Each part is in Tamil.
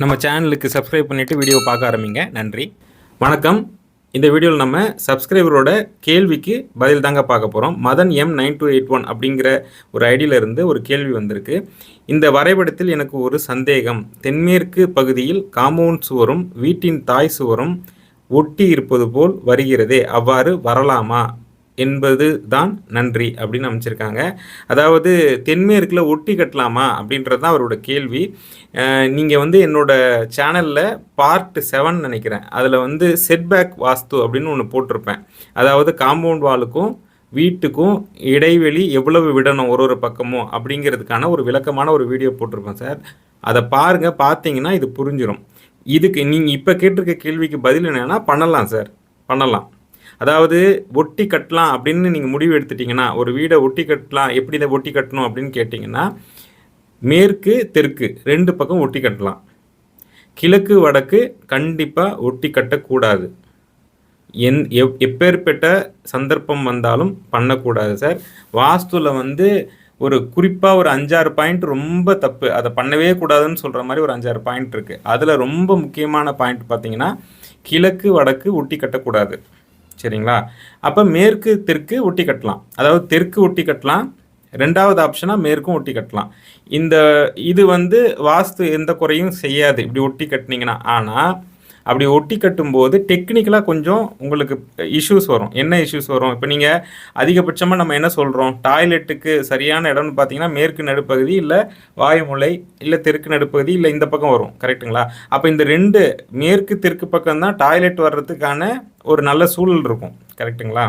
நம்ம சேனலுக்கு சப்ஸ்கிரைப் பண்ணிவிட்டு வீடியோ பார்க்க ஆரம்பிங்க. நன்றி. வணக்கம். இந்த வீடியோவில் நம்ம சப்ஸ்கிரைபரோட கேள்விக்கு பதில் தாங்க பார்க்க போகிறோம் Madan M nine two eight one அப்படிங்கிற ஒரு ஐடியிலிருந்து ஒரு கேள்வி வந்திருக்கு. இந்த வரைபடத்தில் எனக்கு ஒரு சந்தேகம். தென்மேற்கு பகுதியில் காம்பவுண்ட் சுவரும் வீட்டின் தாய் சுவரும் ஒட்டி இருப்பது போல் வருகிறதே அவ்வாறு வரலாமா? என்பது தான் நன்றி அப்படின்னு அமைச்சிருக்காங்க. அதாவது தென்மேற்கில் ஒட்டி கட்டலாமா அப்படின்றது தான் அவரோட கேள்வி. நீங்கள் வந்து என்னோட சேனலில் பார்ட் செவன் நினைக்கிறேன். அதில் வந்து செட்பேக் வாஸ்து அப்படின்னு ஒன்று போட்டிருப்பேன். அதாவது காம்பவுண்ட் வாலுக்கும் வீட்டுக்கும் இடைவெளி எவ்வளவு விடணும் ஒரு ஒரு பக்கமும் அப்படிங்கிறதுக்கான ஒரு விளக்கமான ஒரு வீடியோ போட்டிருப்பேன் சார். அதை பாருங்கள் பார்த்தீங்கன்னா இது புரிஞ்சிடும் இதுக்கு நீங்கள் இப்போ கேட்டிருக்க கேள்விக்கு பதில் என்னென்னா பண்ணலாம் சார். பண்ணலாம். அதாவது ஒட்டி கட்டலாம் அப்படின்னு நீங்கள் முடிவு எடுத்துட்டிங்கன்னா ஒரு வீடை ஒட்டி கட்டலாம் எப்படி இதை ஒட்டி கட்டணும் அப்படின்னு கேட்டிங்கன்னா மேற்கு தெற்கு ரெண்டு பக்கம் ஒட்டி கட்டலாம். கிழக்கு வடக்கு கண்டிப்பாக ஒட்டி கட்டக்கூடாது. என் எப் எப்பேற்பட்ட சந்தர்ப்பம் வந்தாலும் பண்ணக்கூடாது சார். வாஸ்துவில் வந்து ஒரு குறிப்பாக ஒரு அஞ்சாறு பாயிண்ட் ரொம்ப தப்பு. அதை பண்ணவே கூடாதுன்னு சொல்கிற மாதிரி ஒரு அஞ்சாறு பாயிண்ட் இருக்குது அதில் ரொம்ப முக்கியமான பாயிண்ட் பார்த்தீங்கன்னா கிழக்கு வடக்கு ஒட்டி கட்டக்கூடாது. சரிங்களா? அப்போ மேற்கு தெற்கு ஒட்டி கட்டலாம். அதாவது தெற்கு ஒட்டி கட்டலாம். ரெண்டாவது ஆப்ஷனாக மேற்கும் ஒட்டி கட்டலாம். இந்த இது வந்து வாஸ்து எந்த குறையும் செய்யாது. இப்படி ஒட்டி கட்டினீங்கன்னா. ஆனால் அப்படி ஒட்டி கட்டும்போது டெக்னிக்கலாக கொஞ்சம் உங்களுக்கு இஷ்யூஸ் வரும். என்ன இஷ்யூஸ் வரும்? இப்போ நீங்கள் அதிகபட்சமாக நம்ம என்ன சொல்கிறோம் டாய்லெட்டுக்கு சரியான இடம்னு பார்த்தீங்கன்னா மேற்கு நடுப்பகுதி இல்லை வாயுமுலை இல்லை தெற்கு நடுப்பகுதி இல்லை இந்த பக்கம் வரும். கரெக்டுங்களா அப்போ இந்த ரெண்டு மேற்கு தெற்கு பக்கம் தான் டாய்லெட் வர்றதுக்கான ஒரு நல்ல சூழல் இருக்கும். கரெக்டுங்களா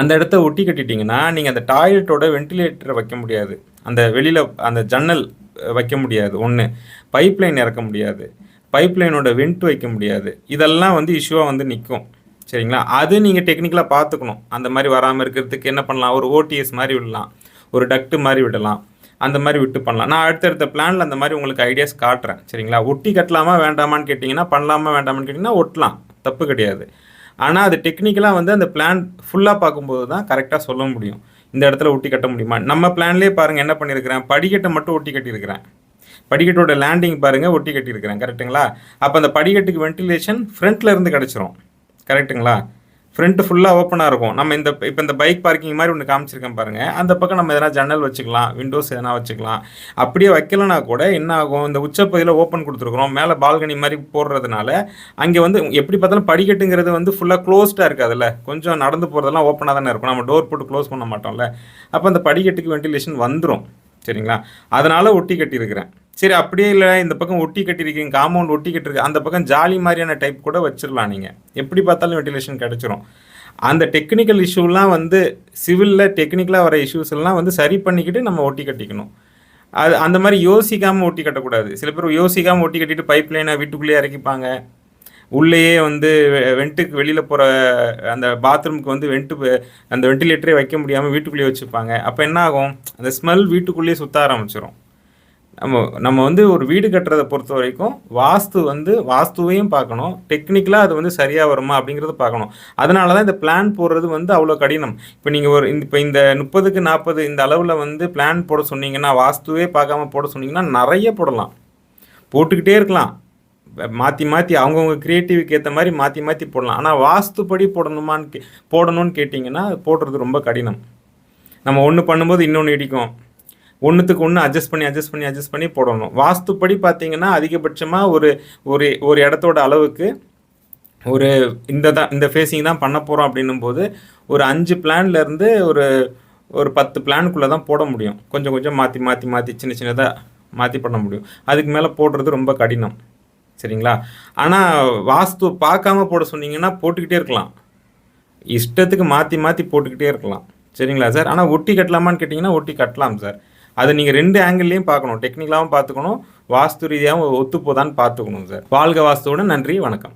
அந்த இடத்த ஒட்டி கட்டிட்டிங்கன்னா நீங்கள் அந்த டாய்லெட்டோட வென்டிலேட்டரை வைக்க முடியாது. அந்த வெளியில் அந்த ஜன்னல் வைக்க முடியாது. ஒன்று பைப் லைன் இறக்க முடியாது. பைப் லைனோட வெண்ட் வைக்க முடியாது. இதெல்லாம் வந்து இஷ்யூவாக வந்து நிற்கும் சரிங்களா? அது நீங்கள் டெக்னிக்கலாக பார்த்துக்கணும். அந்த மாதிரி வராமல் இருக்கிறதுக்கு என்ன பண்ணலாம்? ஒரு ஓடிஎஸ் மாதிரி விடலாம். ஒரு டக்ட்டு மாதிரி விடலாம். அந்த மாதிரி விட்டு பண்ணலாம். நான் அடுத்தடுத்த பிளானில் அந்த மாதிரி உங்களுக்கு ஐடியாஸ் காட்டுறேன். சரிங்களா? ஒட்டி கட்டலாமா வேண்டாமான்னு கேட்டிங்கன்னா பண்ணலாமா வேண்டாமான்னு கேட்டிங்கன்னா ஒட்டலாம். தப்பு கிடையாது. ஆனால் அது டெக்னிக்கலாக வந்து அந்த பிளான் ஃபுல்லாக பார்க்கும்போது தான் கரெக்டாக சொல்ல முடியும். இந்த இடத்துல ஒட்டி கட்ட முடியுமா? நம்ம பிளான்லேயே பாருங்கள் என்ன பண்ணியிருக்கிறேன்? படிக்கட்டை மட்டும் ஒட்டி கட்டியிருக்கிறேன். படிக்கட்டோட லேண்டிங் பாருங்கள் ஒட்டி கட்டியிருக்கிறேன் கரெக்ட்டுங்களா அப்போ அந்த படிக்கட்டுக்கு வென்டிலேஷன் ஃப்ரண்ட்டில் இருந்து கிடச்சிரும். கரெக்ட்டுங்களா ஃப்ரண்ட்டு ஃபுல்லாக ஓப்பனாக இருக்கும். நம்ம இந்த இப்போ இந்த பைக் பார்க்கிங் மாதிரி ஒன்று காமிச்சிருக்கேன் பாருங்கள் அந்த பக்கம் நம்ம எதனா ஜன்னல் வச்சுக்கலாம் விண்டோஸ் எதனா வச்சுக்கலாம். அப்படியே வைக்கலனா கூட என்ன ஆகும்? இந்த உச்சப்பகுதியில் ஓப்பன் கொடுத்துருக்குறோம். மேலே பால்கனி மாதிரி போடுறதுனால அங்கே வந்து எப்படி பார்த்தாலும் படிக்கட்டுங்கிறது வந்து ஃபுல்லாக க்ளோஸ்டாக இருக்காதுல்ல. கொஞ்சம் நடந்து போகிறதெல்லாம் ஓப்பனாக தானே இருக்கும். நம்ம டோர் போட்டு க்ளோஸ் பண்ண மாட்டோம்ல. அப்போ அந்த படிக்கட்டுக்கு வென்டிலேஷன் வந்துடும் சரிங்களா? அதனால் ஒட்டி கட்டியிருக்கிறேன். சரி அப்படியே இல்லை இந்த பக்கம் ஒட்டி கட்டியிருக்கீங்க காம்பவுண்ட் ஒட்டி கட்டிருக்கு அந்த பக்கம் ஜாலி மாதிரியான டைப் கூட வச்சிடலாம் நீங்கள் எப்படி பார்த்தாலும் வெண்டிலேஷன் கிடச்சிரும். அந்த டெக்னிக்கல் இஷ்யூலாம் வந்து சிவிலில் டெக்னிக்கலாக வர இஷ்யூஸ் எல்லாம் வந்து சரி பண்ணிக்கிட்டு நம்ம ஒட்டி கட்டிக்கணும். அது அந்த மாதிரி யோசிக்காமல் ஒட்டி கட்டக்கூடாது. சில பேர் யோசிக்காமல் ஒட்டி கட்டிட்டு பைப் லைனை வீட்டுக்குள்ளேயே இறக்கிப்பாங்க. உள்ளேயே வந்து வெண்ட்டுக்கு வெளியில் போகிற அந்த பாத்ரூமுக்கு வந்து வெண்ட்டு அந்த வெண்டிலேட்டரே வைக்க முடியாமல் வீட்டுக்குள்ளேயே வச்சுப்பாங்க அப்போ என்ன ஆகும்? அந்த ஸ்மெல் வீட்டுக்குள்ளேயே சுற்ற ஆரம்பிச்சிடும் நம்ம நம்ம வந்து ஒரு வீடு கட்டுறதை பொறுத்த வரைக்கும் வாஸ்து வந்து வாஸ்துவையும் பார்க்கணும். டெக்னிக்கலாக அது வந்து சரியாக வருமா அப்படிங்கிறத பார்க்கணும். அதனால தான் இந்த பிளான் போடுறது வந்து அவ்வளோ கடினம். இப்போ நீங்கள் ஒரு இந்த இப்போ இந்த முப்பதுக்கு நாற்பது இந்த அளவில் வந்து பிளான் போட சொன்னீங்கன்னா வாஸ்துவே பார்க்காம போட சொன்னீங்கன்னா நிறைய போடலாம். போட்டுக்கிட்டே இருக்கலாம். மாற்றி மாற்றி அவங்கவுங்க க்ரியேட்டிவுக்கு ஏற்ற மாதிரி மாற்றி மாற்றி போடலாம். ஆனால் வாஸ்துப்படி போடணுமான்னு கே போடணும்னு கேட்டிங்கன்னா போடுறது ரொம்ப கடினம். நம்ம ஒன்று பண்ணும்போது இன்னொன்று இடிக்கும். ஒன்றுத்துக்கு ஒன்று அட்ஜஸ்ட் பண்ணி அட்ஜஸ்ட் பண்ணி அட்ஜஸ்ட் பண்ணி போடணும். வாஸ்துப்படி பார்த்தீங்கன்னா அதிகபட்சமாக ஒரு ஒரு ஒரு இடத்தோட அளவுக்கு ஒரு இந்த தான் இந்த ஃபேஸிங் தான் பண்ண போகிறோம் அப்படின்னும் போது ஒரு அஞ்சு பிளான்லேருந்து ஒரு ஒரு பத்து பிளானுக்குள்ளே தான் போட முடியும். கொஞ்சம் கொஞ்சம் மாற்றி மாற்றி மாற்றி சின்ன சின்னதாக மாற்றி பண்ண முடியும். அதுக்கு மேலே போடுறது ரொம்ப கடினம். சரிங்களா? ஆனால் வாஸ்து பார்க்காம போட சொன்னீங்கன்னா போட்டுக்கிட்டே இருக்கலாம். இஷ்டத்துக்கு மாற்றி மாற்றி போட்டுக்கிட்டே இருக்கலாம். சரிங்களா சார்? ஆனால் ஒட்டி கட்டலாமான்னு கேட்டிங்கன்னா ஒட்டி கட்டலாம் சார். அதை நீங்கள் ரெண்டு ஆங்கிள்லேயும் பார்க்கணும். டெக்னிக்கலாகவும் பார்த்துக்கணும். வாஸ்து ரீதியாகவும் ஒத்துப்போதான்னு பார்த்துக்கணும் சார் வாழ்க வாஸ்துவோட நன்றி வணக்கம்.